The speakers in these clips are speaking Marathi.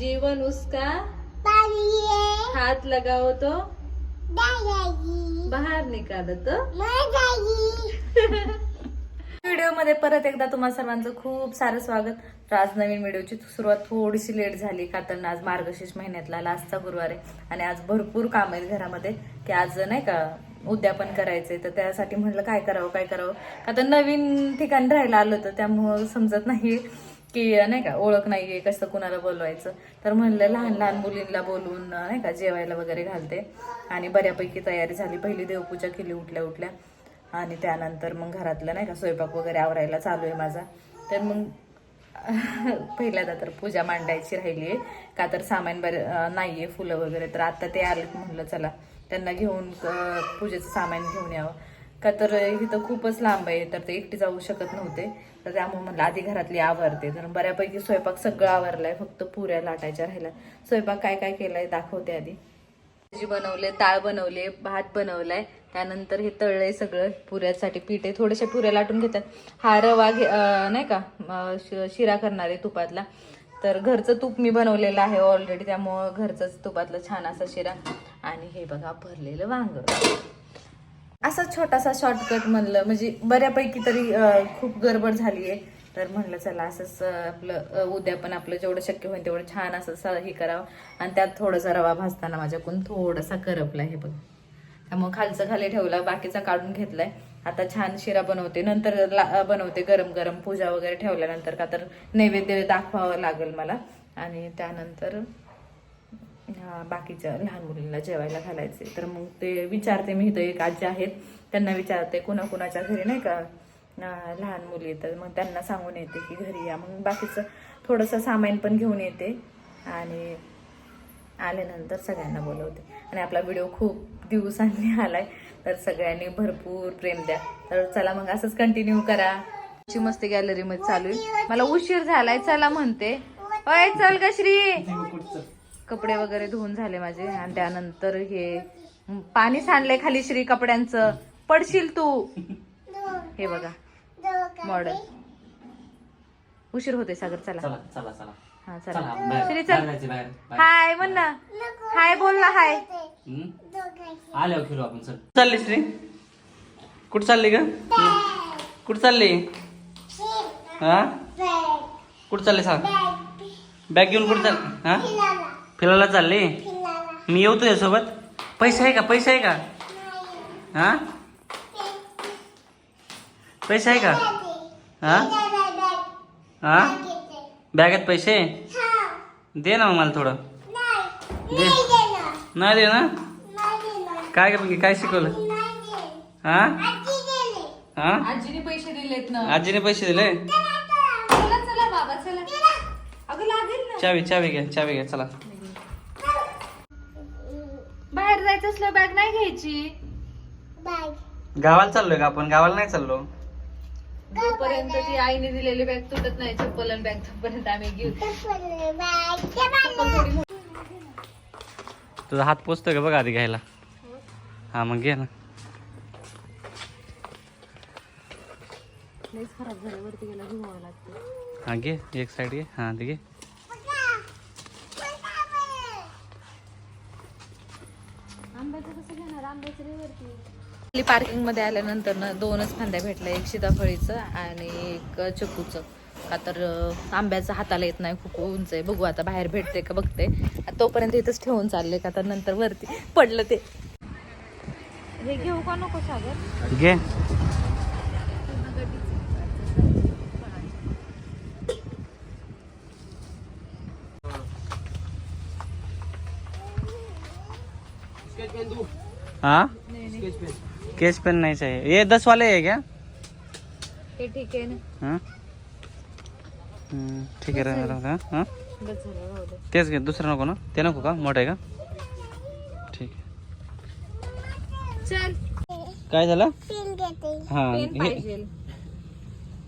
जीवन उसका हात लगाओ तो बाहेर निकाल तो। माझाजी व्हिडिओमध्ये परत एकदा तुम्हा सर्वांचं खूप सारं स्वागत. तर आज नवीन व्हिडिओची सुरुवात थोडीशी लेट झाली. का तर आज मार्गशीर्ष महिन्यातला लास्टचा गुरुवार आहे. आणि आज भरपूर काम आहेत घरामध्ये की आज नाही का उद्यापन करायचंय. तर त्यासाठी म्हटलं काय करावं काय करावं? का तर नवीन ठिकाणी राहायला आलं होतं. त्यामुळं समजत नाही. की नाही का ओळख नाहीये कसं कुणाला बोलवायचं. तर म्हणलं लहान लहान मुलींना बोलवून नाही का जेवायला वगैरे घालते. आणि बऱ्यापैकी तयारी झाली. पहिली देवपूजा केली उठल्या उठल्या. आणि त्यानंतर मग घरातलं नाही का स्वयंपाक वगैरे आवरायला चालू आहे माझा. तर मग पहिल्यांदा तर पूजा मांडायची राहिली आहे. का तर सामान बरं नाही नाहीये फुलं वगैरे. तर आता ते आले म्हणलं चला त्यांना घेऊन पूजेचं सामान घेऊन यावं. का तर इथं खूपच लांब आहे तर ते एकटी जाऊ शकत नव्हते. तर त्यामुळे म्हणलं आधी घरातली आवरते. तर बऱ्यापैकी स्वयंपाक सगळं आवरलाय फक्त पुऱ्या लाटायच्या राहिल्या. स्वयंपाक काय काय केलाय दाखवते आधी. भाजी बनवले ताळ बनवले भात बनवलाय. त्यानंतर हे तळलंय सगळं पुऱ्यासाठी पीठ आहे. थोडेसे पुऱ्या लाटून घेतात. हा रवा घे नाही का शिरा करणार आहे तुपातला. तर घरचं तूप मी बनवलेलं आहे ऑलरेडी त्यामुळं घरचंच तुपातलं छान असा शिरा. आणि हे बघा भरलेलं वांग. असा छोटासा शॉर्टकट म्हणलं म्हणजे बऱ्यापैकी तरी खूप गडबड झाली आहे तर म्हणलं चला असंच आपलं उद्या पण आपलं जेवढं शक्य होईल तेवढं छान असं हे करावं. आणि त्यात थोडासा रवा भाजताना माझ्याकडून थोडासा करपला हे बघ. त्यामुळे खालचं खाली ठेवला बाकीचा काढून घेतलाय. आता छान शिरा बनवते. नंतर ला- बनवते गरम गरम. पूजा वगैरे ठेवल्यानंतर का तर नैवेद्य दाखवावं लागेल मला. आणि त्यानंतर बाकीच्या लहान मुलींना जेवायला घालायचे. तर मग ते विचारते मी इथं एक आजी आहेत त्यांना विचारते कुणाकुणाच्या घरी नाही का लहान मुली. तर मग त्यांना सांगून येते की घरी या. मग बाकीचं थोडंसं सामान पण घेऊन येते आणि आल्यानंतर सगळ्यांना बोलवते. आणि आपला व्हिडिओ खूप दिवसांनी आलाय तर सगळ्यांनी भरपूर प्रेम द्या. तर चला मग असंच कंटिन्यू करा. ची मस्त गॅलरीमध्ये चालू आहे. मला उशीर झालाय चला म्हणते. होय चल का श्री कपडे वगैरे धुवून झाले माझे. आणि त्यानंतर हे पाणी सांडलंय खाली श्री कपड्यांचं. पडशील तू. हे बघा. मॉडेल उशीर होते सागर चला. चला चला चला. हा चला. श्री चल. हाय म्हण ना. हाय बोल ना हाय. हम्म? आल्यावर खेळू आपण चल. चालली श्री? कुठं चालली का कुठं चालली? हा कुठं चालली सांग? बॅग घेऊन कुठं चाल हा? फिरायला चालली? मी येऊ तुझ्या सोबत पैसे आहे का? पैसे आहे का? हा? पैसे आहे का? हा? हा? बॅगेत पैसे? दे ना मग मला थोडं. दे. नाही दे ना काय काय काय शिकवलं? हा? हा? आजीने पैसे दिलेत ना. आजीने पैसे दिले? चला चला. बाबा चला. अगं लागेल ना. चावी चावी घ्या चावी घ्या चला. बाहेर जायचं असलं बॅग नाही घ्यायची. गावाला चाललोय का आपण? गावाला नाही चाललो. जोपर्यंत ती आईने दिलेली बॅग तुटत नाही चप्पल आणि बॅग तोपर्यंत आम्ही घेऊ. चप्पल थोडी मोठी. तुझा हात पोचतोय का बघा आधी घ्यायला? हा मग घे ना. लईच खराब झालं वरती गेला धुवावं लागतं हा घे. एक साईड घे. हा ते घे आंब्याचं कसं घेणार आंब्याचं वरती पार्किंगमध्ये आल्यानंतर ना दोनच फांद्या भेटल्या एक सीताफळीचं आणि एक चिकूचं. का तर आंब्याचं हाताला येत नाही खूप उंच आहे. बघू आता बाहेर भेटते का बघते तोपर्यंत इथंच ठेवून चालले का तर नंतर वरती पडलं ते. हे घेऊ का नको सागर? घे. हाँ? स्केच पेन नहीं चाहिए। ये दस वाले है क्या? हे ठीक आहे ना। हाँ? हम्म, ठीक आहे राहणार का हां? बस झालं राहू दे। तेच घे दुसरं नको ना ते नको का मोठं आहे का? ठीक आहे चल। काय झालं? हां पेन हे पाहिजे।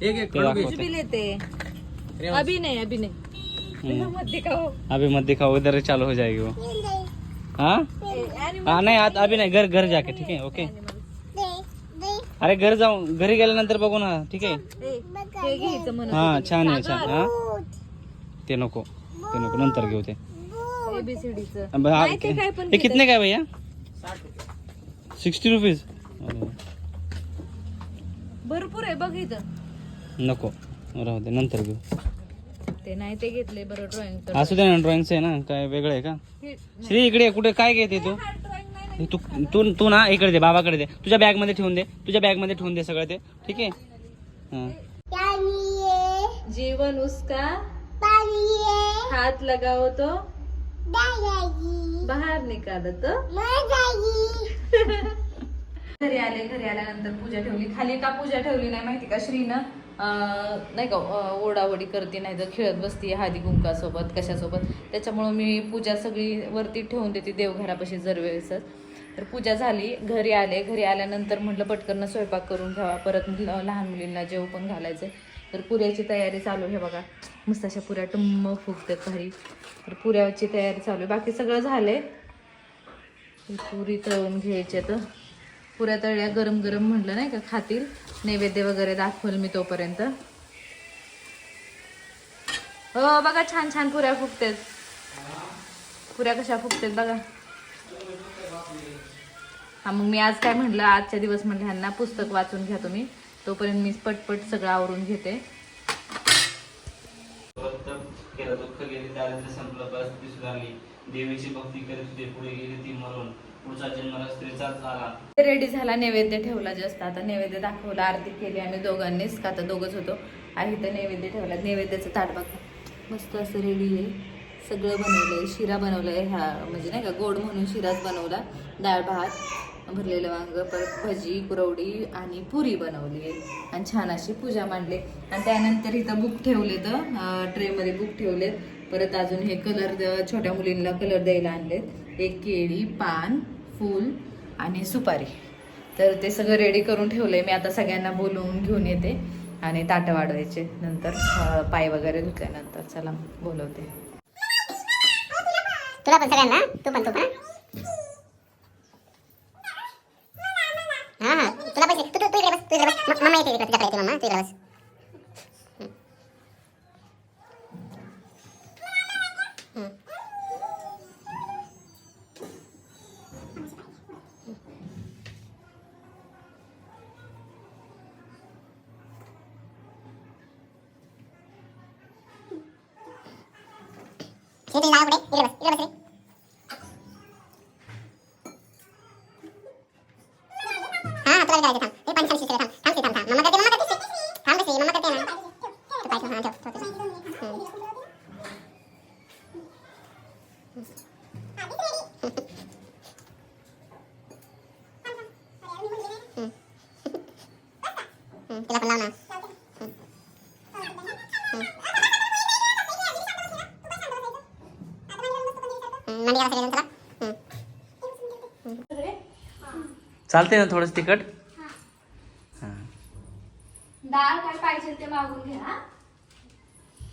ते दाखवते. कुछ भी लेते। हैं अभी नहीं अभी नहीं. हम्म. मत दिखाओ. अभी मत दिखाओ इधर ही चालू हो जाएगी वो. हाँ? एनिमल हाँ नहीं आत- अभी नहीं घर घर जाके ठीक है? ओके अरे घर जाऊ। घरी गेल्यानंतर बघू ना ठीक आहे हे? हा छान आहे छान. हा? ते नको. ते नको. नंतर घेऊ ते. नाही हे कितने काय भैया? Sixty rupees? भरपूर आहे बघ इथं. नको. राहू दे नंतर घेऊ. ते नाही ते घेतले बरं ड्रॉइंग असू दे ना ड्रॉइंगचं आहे ना काय वेगळं आहे का? श्री इकडे कुठे काय घेते तू? तू तू तू ना इकडे दे बाबाकडे दे. तुझ्या बॅगमध्ये ठेवून दे तुझ्या बॅगमध्ये ठेवून दे सगळं ते ठीक आहे? हा. पाणी आहे जीवन उसका पाणी आहे हात लगाओ तो. दादाजी बाहेर निकाल तो. घरी आले घरी आल्यानंतर पूजा ठेवली. खाली का पूजा ठेवली नाही माहिती का श्रीनं? नाही का ओढावडी करते नाही तर खेळत बसते हादी कुंकासोबत कशासोबत. त्याच्यामुळं मी पूजा सगळी वरती ठेवून देते देवघरापाशी दरवेळेसच तर पूजा झाली घरी आले घरी आल्यानंतर म्हटलं पटकन स्वयंपाक करून घ्यावा. परत लहान मुलींना जेव पण घालायचं तर पुऱ्याची तयारी चालू आहे बघा. मस्त अशा पुऱ्या टुंब फुगतात भारी. तर पुऱ्याची तयारी चालू आहे. बाकी सगळं झालंय. पुरी तळून घ्यायचे तर पुऱ्या तळल्या गरम गरम म्हटलं नाही का खातील. नैवेद्य वगैरे दाखवल मी तोपर्यंत. हो बघा छान छान पुऱ्या फुगतात पुऱ्या कशा फुगतात बघा. हा मग मी आज काय म्हटलं आजच्या दिवस म्हटलं ह्यांना पुस्तक वाचून घ्या तुम्ही. तोपर्यंत मी पटपट सगळं आवरून घेते. केलं दुःख दारिद्र्य संपलं परिस्थिती सुधारली देवीची भक्ती करीत होते पुढे गेले ती मरून. पुढचा जन्माला स्त्रीचाच झाला. रेडी झाला नैवेद्य ठेवला जास्त आता नैवेद्य दाखवला आरती केली आम्ही दोघांनीच का आता दोघंच होतो. आणि तर नैवेद्य ठेवला नैवेद्याचं ताट बघा. मस्त असं रेडी आहे. सगळं बनवलंय शिरा बनवलाय हा म्हणजे नाही का गोड म्हणून शिराच बनवला डाळ भात. भरलेलं वांग परत भजी कुरवडी आणि पुरी बनवली. आहे आणि छान अशी पूजा मांडली. आणि त्यानंतर इथं बुक ठेवले तर ट्रेमध्ये बुक ठेवलेत. परत अजून हे कलर छोट्या मुलींना कलर द्यायला आणलेत. एक केळी पान फूल आणि सुपारी. तर ते सगळं रेडी करून ठेवलंय. मी आता सगळ्यांना बोलवून घेऊन येते आणि ताटं वाढवायचे. नंतर पाय वगैरे धुतल्यानंतर चला बोलवते. तुला पण सगळ्यांना? तू पण तू पण? हा हा तुला पैसे तू तू इकडे बस तू इकडे बस. मम्मा येते इकडे तुझ्याकडे येते मम्मा तू इकडे बस. चालते ना थोडंसं तिखट? हा. डाळ काय पाहिजे ते मागून घ्या हा?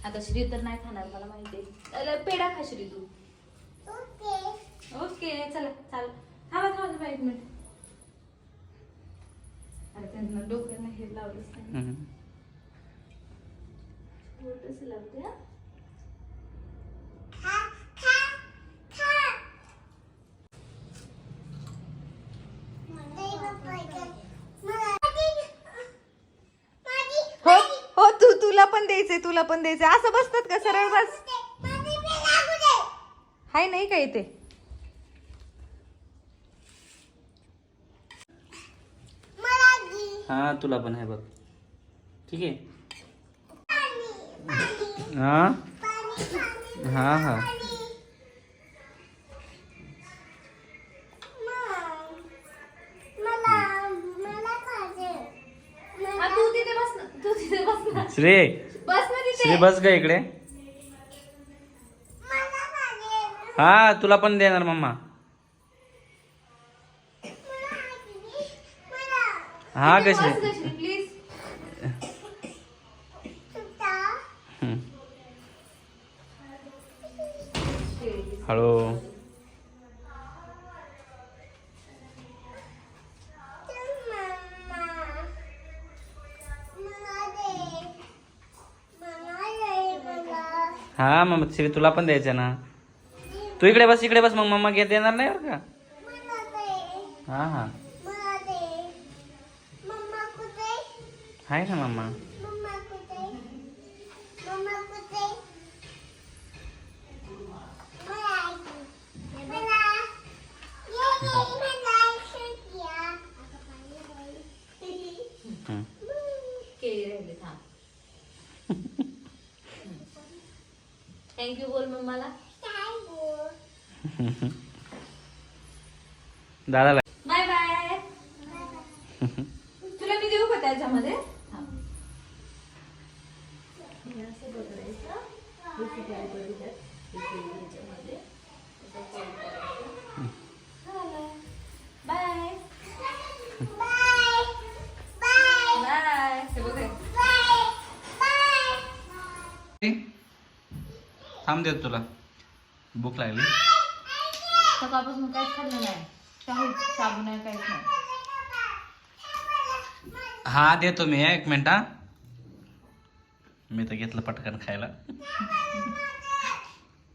आता श्री तर नाही खाणार मला माहिती पेढा खा श्री तू. ओके. चला चाल. थांबा थांबा एक मिनिट. अरे त्यांना डोक्याला हे लावलंच नाही. लावते हा हो हो तू तुला पण द्यायचंय तुला पण द्यायचंय असं बसतात का? सरळ बस. हाय नाही का इथे? हा तुला पण आहे बघ. ठीक आहे? हा? हा हा. हा, श्री बस ग इकडे? हा तुला पण देणार मम्मा. हा कशी. हळू हा मग श्री तुला पण द्यायचं ना? तू इकडे बस इकडे बस मग मम्मा घेत येणार नाही बरं का? हा हा. आहे ना मम्मा हं. केळी राहिली थांब थँक्यू बोल मग मला. दादाला. बाय बाय तुला मी देऊ का त्याच्यामध्ये. हे. असं बघायचं. हे किती आहे बघ ह्याच्यात. हे केळी ह्याच्यामध्ये. असं fold करायचं. झालं. बाय बाय हे बघ हे. थांब देत तुला. भूक लागली. सकाळपासून काहीच खाल्लं नाही. काही साबू नाही काहीच नाही. हा देतो मी एक मिनिट हा. मी तर घेतलं पटकन खायला.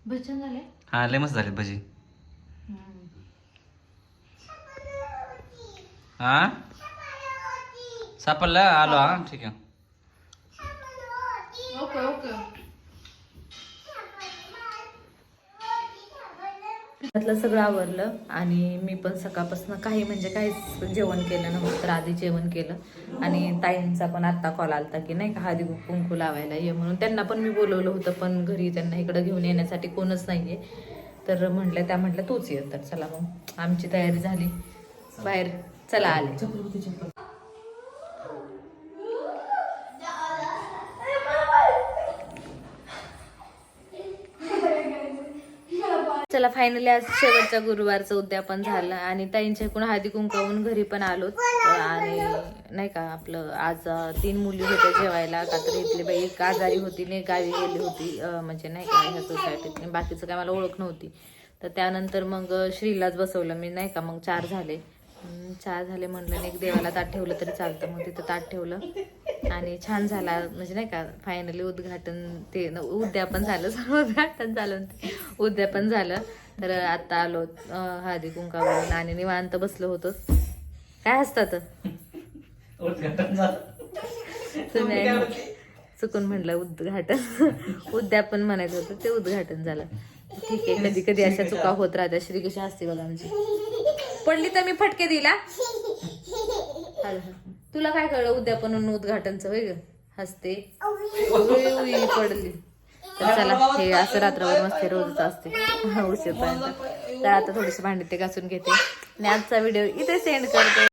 भजन झाले? हा लय मस्त झाली भजी. हा? सापडलं? आलो हा ठीक आहे. Okay okay. त्यातलं सगळं आवरलं आणि मी पण सकाळपासून काही म्हणजे काहीच जेवण केलं नव्हतं तर आधी जेवण केलं. आणि ताईंचा पण आत्ता कॉल आलता की नाही का हळदी कुंकू लावायला ये म्हणून. त्यांना पण मी बोलवलं होतं पण घरी त्यांना इकडं घेऊन येण्यासाठी कोणच नाही आहे तर म्हटलं त्या म्हटलं तूच ये तर चला मग. आमची तयारी झाली. बाहेर चला आले. चला फायनली आज शेवटच्या गुरुवारचं उद्यापन झालं आणि ताईंच्या इकडून हळदी कुंकावून घरी पण आलो आणि नाही का आपलं आज तीन मुली होत्या जेवायला. का तर इथली बाई एक आजारी होती नाही गावी गेली होती. म्हणजे नाही का ह्या सोसायटीत बाकीचं काय मला ओळख नव्हती. तर त्यानंतर मग श्रीलाच बसवलं. मी नाही का मग चार झाले. चार झाले म्हणलं एक देवाला ताट ठेवलं तरी चालतं. मग तिथं ताट ठेवलं. आणि छान झाला. म्हणजे नाही का फायनली उद्घाटन ते न- उद्यापन झालं. सर्व उद्घाटन झालं. उद्यापन झालं. तर आता आलो हळदी कुंकावरून आणि निवांत बसलो होतो. काय असतात तुम्ही चुकून म्हणलं उद्घाटन. उद्यापन म्हणायचं होतं ते उद्घाटन झालं. ठीक आहे कधी कधी अशा चुका होत राहत्या श्री कशी असते बघा आमची. पडली तर मी फटके दिला. तुला काय कळलं उद्यापन आणि उद्घाटनचं होय ग? हसते. उई, पडली. तर चला हे असं रात्रभर मस्त रोजच असते. उशीरपर्यंत तर आता थोडीशी भांडी ते घासून घेते. आणि आजचा व्हिडिओ इथे सेंड करते.